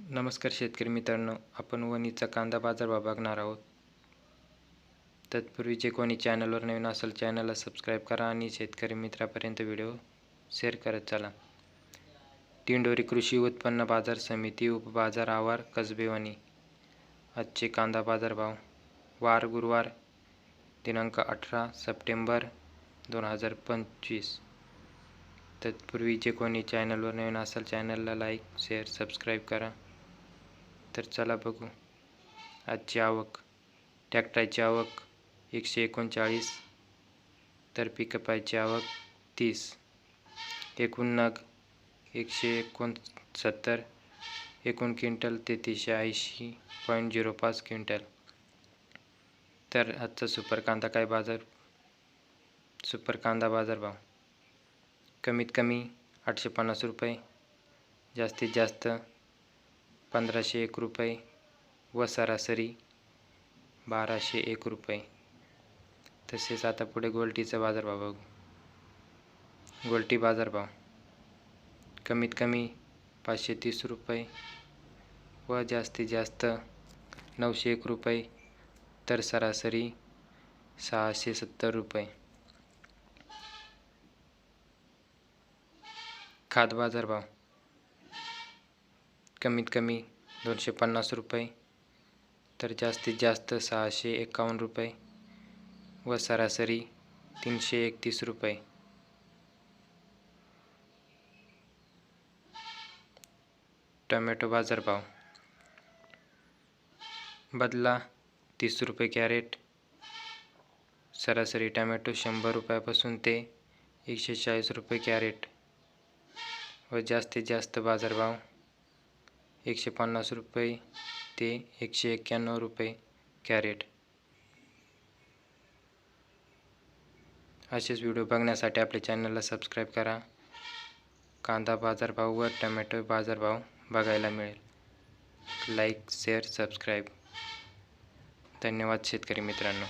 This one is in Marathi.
नमस्कार शेतकरी मित्रांनो आपण वणीचा कांदा बाजारभाव बघणार आहोत. तत्पूर्वी जे कोणी चॅनलवर नवीन असेल चॅनलला सबस्क्राईब करा आणि शेतकरी मित्रापर्यंत व्हिडिओ शेअर करत चला. टिंडोरी कृषी उत्पन्न बाजार समिती उपबाजार आवार कसबे आजचे कांदा बाजारभाव वार गुरुवार दिनांक अठरा सप्टेंबर दोन हजार पंचवीस. तत्पूर्वी जे कोणी चॅनलवर नवीन असेल चॅनलला लाईक शेअर सबस्क्राईब करा. तर चला बघू. आजची आवक. ट्रॅक्टरची आवक एकशे एकोणचाळीस. तर पिकअपाची आवक तीस. एकूण नग एकशे एकोणसत्तर. एकूण क्विंटल तेहतीसशे ऐंशी पॉईंट झिरो पाच क्विंटल. तर आजचा सुपर कांदा काय बाजार? सुपर कांदा बाजारभाव. कमीत कमी आठशे पन्नास रुपये. जास्तीत जास्त पंधराशे एक रुपये व सरासरी बाराशे एक रुपये. तसेच आता पुढे गोल्टीचा बाजारभाव बघू. गोल्टी बाजारभाव कमीत कमी पाचशे तीस रुपये व जास्तीत जास्त नऊशे एक रुपये तर सरासरी सहाशे सत्तर रुपये. खाद बाजारभाव कमीत कमी दोनशे पन्नास रुपये तर जास्तीत जास्त सहाशे एकावन्न रुपये व सरासरी तीनशे एकतीस रुपये. टोमॅटो बाजारभाव बदला तीस रुपये कॅरेट. सरासरी टोमॅटो शंभर रुपयापासून ते एकशे चाळीस रुपये कॅरेट व जास्तीत जास्त बाजारभाव एकशे पन्नास रुपये ते एकशे एक्क्याण्णव रुपये कॅरेट. असेच व्हिडिओ बघण्यासाठी आपल्या चॅनलला सबस्क्राईब करा. कांदा बाजारभाव व टमॅटो बाजारभाव बघायला मिळेल. Like share subscribe. धन्यवाद शेतकरी मित्रांनो.